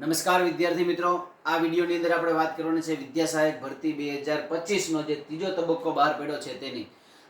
નમસ્કાર વિદ્યાર્થી મિત્રો. આ વિડીયોની અંદર આપણે વાત કરવાની છે વિદ્યા સહાયક ભરતી બે હજાર પચીસનો જે ત્રીજો તબક્કો બહાર પડ્યો છે તેની.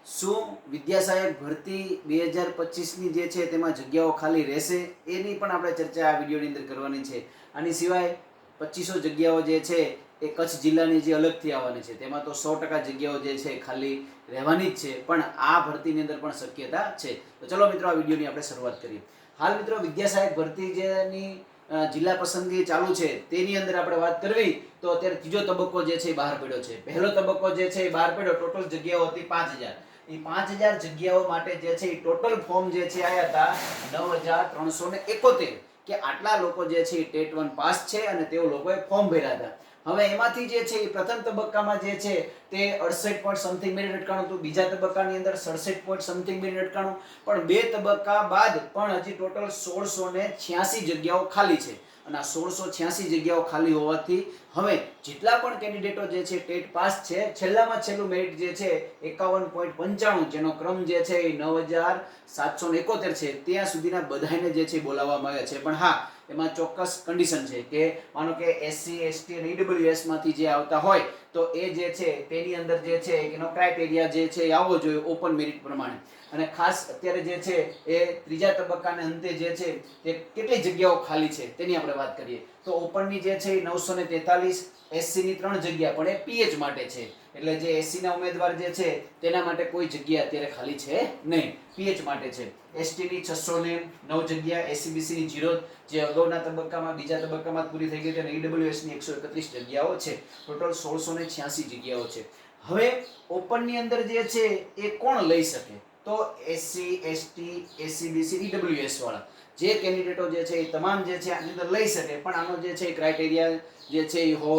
શું વિદ્યા સહાયક ભરતી બે હજાર પચીસની જે છે તેમાં જગ્યાઓ ખાલી રહેશે? એની પણ આપણે ચર્ચા આ વિડીયોની અંદર કરવાની છે. આની સિવાય પચીસો જગ્યાઓ જે છે એ કચ્છ જિલ્લાની જે અલગથી આવવાની છે. તેમાં તો સો ટકા જગ્યાઓ જે છે ખાલી રહેવાની જ છે, પણ આ ભરતીની અંદર પણ શક્યતા છે. તો ચલો મિત્રો, આ વિડીયોની આપણે શરૂઆત કરીએ. હાલ મિત્રો, વિદ્યા સહાયક ભરતી જેની જિલ્લા પસંદગી ચાલુ છે. તેની અંદર આપણે વાત કરવી, તો અત્યારે ત્રીજો તબક્કો જે છે એ બહાર પડ્યો છે. પહેલો તબક્કો જે છે એ બહાર પડ્યો, ટોટલ જગ્યાઓ હતી પાંચ હજાર. એ પાંચ હજાર જગ્યાઓ માટે જે છે એ ટોટલ ફોર્મ જે છે આવ્યા હતા નવ હજાર ત્રણસો ને એકોતેર. કે આટલા લોકો જે છે એ ટેટ વન પાસ છે અને તેઓ લોકોએ ફોર્મ ભર્યા હતા. હવે એમાંથી જે છે એ પ્રથમ તબક્કામાં જે છે તે અડસઠ પોઈન્ટ સમથિંગ મિનિટ અટકાણું હતું. બીજા તબક્કાની અંદર સડસઠ પોઈન્ટ સમથિંગ મિનિટ અટકાણું પણ બે તબક્કા બાદ પણ હજી ટોટલ સોળસો ને છ્યાસી જગ્યાઓ ખાલી છે. અને આ સોળસો છ્યાસી જગ્યાઓ ખાલી હોવાથી હવે જેટલા પણ કેન્ડિડેટો જે છે ટેટ પાસ છે, છેલ્લામાં છેલ્લું મેરિટ જે છે એકાવન પોઈન્ટ પંચાણું, જેનો ક્રમ જે છે એ નવ હજાર સાતસો એકોતેર છે. ત્યાં સુધીના બધાને જે છે બોલાવવામાં આવ્યા છે. પણ હા એમાં ચોક્કસ કન્ડિશન છે કે માનો કે એસસી એસટી અને ઈડબ્લ્યુએસમાંથી જે આવતા હોય, તો એ જે છે, તેની અંદર જે છે, એનો ક્રાઇટેરિયા જે છે એ આવવો જોઈએ ઓપન મેરિટ પ્રમાણે. અને ખાસ અત્યારે જે છે, એ ત્રીજા તબક્કાને અંતે જે છે, તે કેટલી જગ્યાઓ ખાલી છે, તેની આપણે વાત કરીએ. તો ઓપનની જે છે એ નવસો ને તેતાલીસ એસસીની ત્રણ જગ્યા, પણ એ પીએચ માટે છે. એટલે જે એસસીના ઉમેદવાર જે છે, તેના માટે કોઈ જગ્યા અત્યારે ખાલી છે નહીં. પીએચ માટે છે. એસટીની છસો ને નવ જગ્યા એસસીબીસીની જીરો, જે અગાઉના તબક્કામાં, બીજા તબક્કામાં પૂરી થઈ ગઈ હતી અને ઈડબ્લ્યુએસની એકસો એકત્રીસ જગ્યાઓ છે. ટોટલ સોળસો ને છ્યાસી જગ્યાઓ છે. હવે ઓપનની અંદર જે છે, એ કોણ લઈ શકે? તો એસસી એસટી એસસીબીસી ઈડબ્લ્યુએસ વાળા. જે કેન્ડિડેટો જે છે એ તમામ જે છે આની અંદર લઈ શકે, પણ આનો જે છે ક્રાઇટેરિયા જે છે એ હો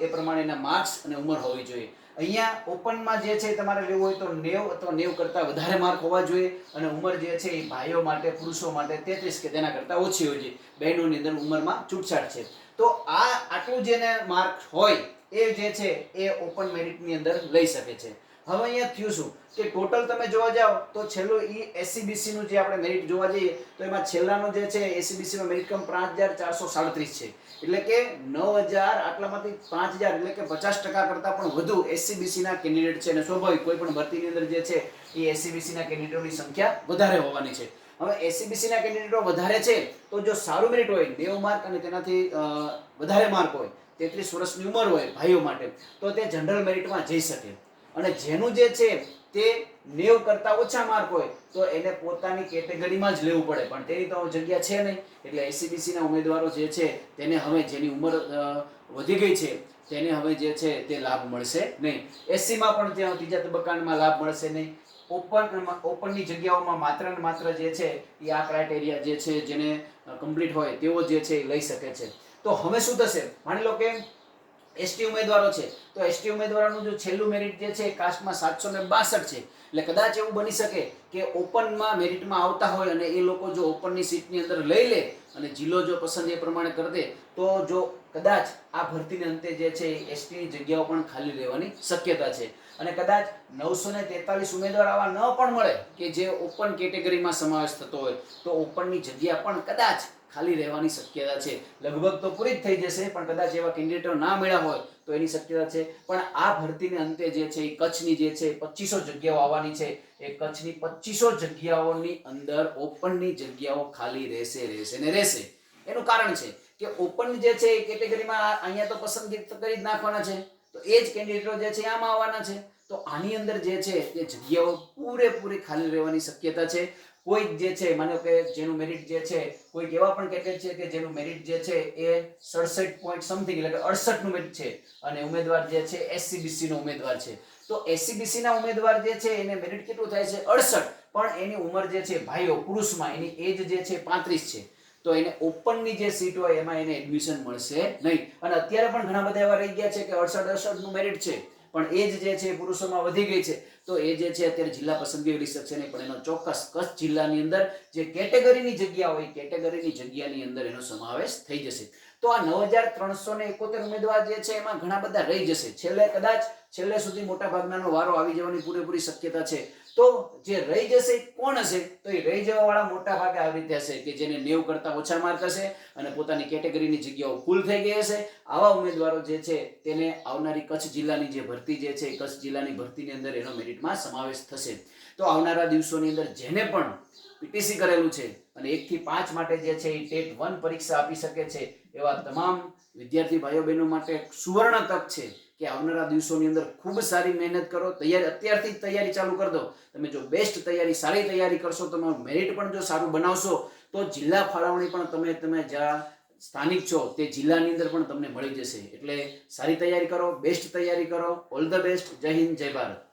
એ પ્રમાણેના માર્ક્સ અને ઉંમર હોવી જોઈએ. અહીંયા ઓપનમાં જે છે તમારે લેવું હોય તો નેવ અથવા નેવ કરતાં વધારે માર્ક હોવા જોઈએ અને ઉંમર જે છે એ ભાઈઓ માટે, પુરુષો માટે તેત્રીસ કે તેના કરતાં ઓછી હોય છે. બહેનોની અંદર ઉંમરમાં છૂટછાટ છે. તો આ આટલું જેને માર્ક હોય એ જે છે એ ઓપન મેરિટની અંદર લઈ શકે છે. હવે અહીંયા થયું શું? કે ટોટલ તમે જોવા જાઓ તો છેલ્લું ઈ એસસીબીસી નું જે આપણે મેરિટ જોવા જઈએ, તો એમાં છેલ્લાનો જે છે એસસીબીસી નો મેરિટ કમ પાંચ હજાર ચારસો સાડત્રીસ છે. એટલે કે નવ હજાર આટલામાંથી પાંચ હજાર, એટલે કે પચાસ ટકા કરતાં પણ વધુ એસસીબીસી ના કેન્ડિડેટ છે. અને સ્વાભાવિક કોઈ પણ ભરતીની અંદર જે છે એ એસસીબીસી ના કેન્ડિડેટોની સંખ્યા વધારે હોવાની છે. હવે એસસીબીસી ના કેન્ડિડેટો વધારે છે તો જો સારું મેરિટ હોય, નેવ માર્ક અને તેનાથી વધારે માર્ક હોય, તેત્રીસ વર્ષની ઉંમર હોય ભાઈઓ માટે, તો તે જનરલ મેરિટમાં જઈ શકે. અને જેનું જે છે તે નેવ કરતા ઓછા માર્ક હોય, તો એને પોતાની કેટેગરીમાં જ લેવું પડે. પણ તેની તો જગ્યા છે નહીં. એટલે એસીબીસીના ઉમેદવારો જે છે તેને હવે જેની ઉંમર વધી ગઈ છે, તેને હવે જે છે તે લાભ મળશે નહીં. એસસીમાં પણ ત્યાં ત્રીજા તબક્કામાં લાભ મળશે નહીં. ઓપન ઓપનની જગ્યાઓમાં માત્ર ને માત્ર જે છે એ આ ક્રાઇટેરિયા જે છે જેને કમ્પ્લીટ હોય તેઓ જે છે એ લઈ શકે છે. તો હવે શું થશે? માની લો કે એસટી ઉમેદવારો છે. તો એસટી ઉમેદવારોનું જો છેલ્લું મેરિટ જે છે કાસ્ટમાં સાતસો ને બાસઠ છે. એટલે કદાચ એવું બની શકે કે ઓપનમાં મેરિટમાં આવતા હોય અને એ લોકો જો ઓપનની સીટની અંદર લઈ લે અને જિલ્લો જો પસંદ એ પ્રમાણે કરી દે, તો જો કદાચ આ ભરતીને અંતે જે છે એસટીની જગ્યાઓ પણ ખાલી રહેવાની શક્યતા છે. અને કદાચ નવસો ને તેતાલીસ ઉમેદવાર આવા ન પણ મળે કે જે ઓપન કેટેગરીમાં સમાવેશ થતો હોય, તો ઓપનની જગ્યા પણ કદાચ ખાલી રહેવાની શક્યતા છે. લગભગ તો પૂરી જ થઈ જશે, પણ કદાચ એવા કેન્ડિડેટો ના મળ્યા હોય તો એની શક્યતા છે. પણ આ ભરતીને અંતે જે છે, એ કચ્છની જે છે પચીસો જગ્યાઓ આવવાની છે. એ કચ્છની પચીસો જગ્યાઓની અંદર ઓપનની જગ્યાઓ ખાલી રહેશે રહેશે ને રહેશે. એનું કારણ છે કે ઓપન જે છે, એ કેટેગરીમાં અહીંયા તો પસંદગી કરી જ નાખવાના છે. તો એ જ કેન્ડિડેટો જે છે આમાં આવવાના છે. તો આની અંદર જે છે એ જગ્યાઓ પૂરેપૂરી ખાલી રહેવાની શક્યતા છે. કોઈક જે છે, માનો કે જેનું મેરિટ જે છે, કોઈક એવા પણ કેટેગરી છે કે જેનું મેરિટ જે છે એ સડસઠ પોઈન્ટ સમથિંગ એટલે કે અડસઠનું મેરિટ છે અને ઉમેદવાર જે છે એસસીબીસી નો ઉમેદવાર છે. તો એસસીબીસી ના ઉમેદવાર જે છે એને મેરિટ કેટલું થાય છે? અડસઠ. પણ એની ઉંમર જે છે, ભાઈઓ પુરુષમાં એની એજ જે છે પાંત્રીસ છે. તો એને ઓપનની જે સીટ હોય એમાં એને એડમિશન મળશે નહીં. અને અત્યારે પણ ઘણા બધા એવા રહી ગયા છે કે અડસઠ અડસઠનું મેરિટ છે. પણ એજ જે છે એ પુરુષોમાં વધી ગઈ છે. તો એ જે છે અત્યારે જિલ્લા પસંદગી શકશે નહીં. પણ એનો ચોક્કસ કચ્છ જિલ્લાની અંદર જે કેટેગરીની જગ્યા હોય, કેટેગરીની જગ્યાની અંદર એનો સમાવેશ થઈ જશે. તો આ નવ હજાર ત્રણસો ને એકોતેર ઉમેદવાર જે છે એમાં ઘણા બધા રહી જશે. છેલ્લે કદાચ છેલ્લે સુધી મોટા ભાગનાનો વારો આવી જવાની પૂરેપૂરી શક્યતા છે. તો જે રહી જશે, કોણ હશે? તો એ રહી જવા વાળા મોટા ભાગે આવી રીતે હશે કે જેને નેવ કરતા ઓછા માર્ક હશે અને પોતાની કેટેગરીની જગ્યાઓ ફૂલ થઈ ગઈ હશે. આવા ઉમેદવારો જે છે, તેને આવનારી કચ્છ જિલ્લાની જે ભરતી જે છે કચ્છ જિલ્લાની ભરતીની અંદર એનો મેરિટમાં સમાવેશ થશે. તો આવનારા દિવસોની અંદર જેને પણ પીટીસી કરેલું છે અને એકથી પાંચ માટે જે છે, એ ટેટ વન પરીક્ષા આપી શકે છે, એવા તમામ વિદ્યાર્થી ભાઈઓ બહેનો માટે સુવર્ણ તક છે. કે આવનારા દિવસોની અંદર ખૂબ સારી મહેનત કરો, તૈયારી, અત્યારથી જ તૈયારી ચાલુ કરી દો. તમે જો બેસ્ટ તૈયારી, સારી તૈયારી કરશો, તમારું મેરિટ પણ જો સારું બનાવશો, તો જિલ્લા ફાળવણી પણ તમે તમે જ્યાં સ્થાનિક છો, તે જિલ્લાની અંદર પણ તમને મળી જશે. એટલે સારી તૈયારી કરો બેસ્ટ તૈયારી કરો. ઓલ ધ બેસ્ટ જય હિન્દ, જય ભારત.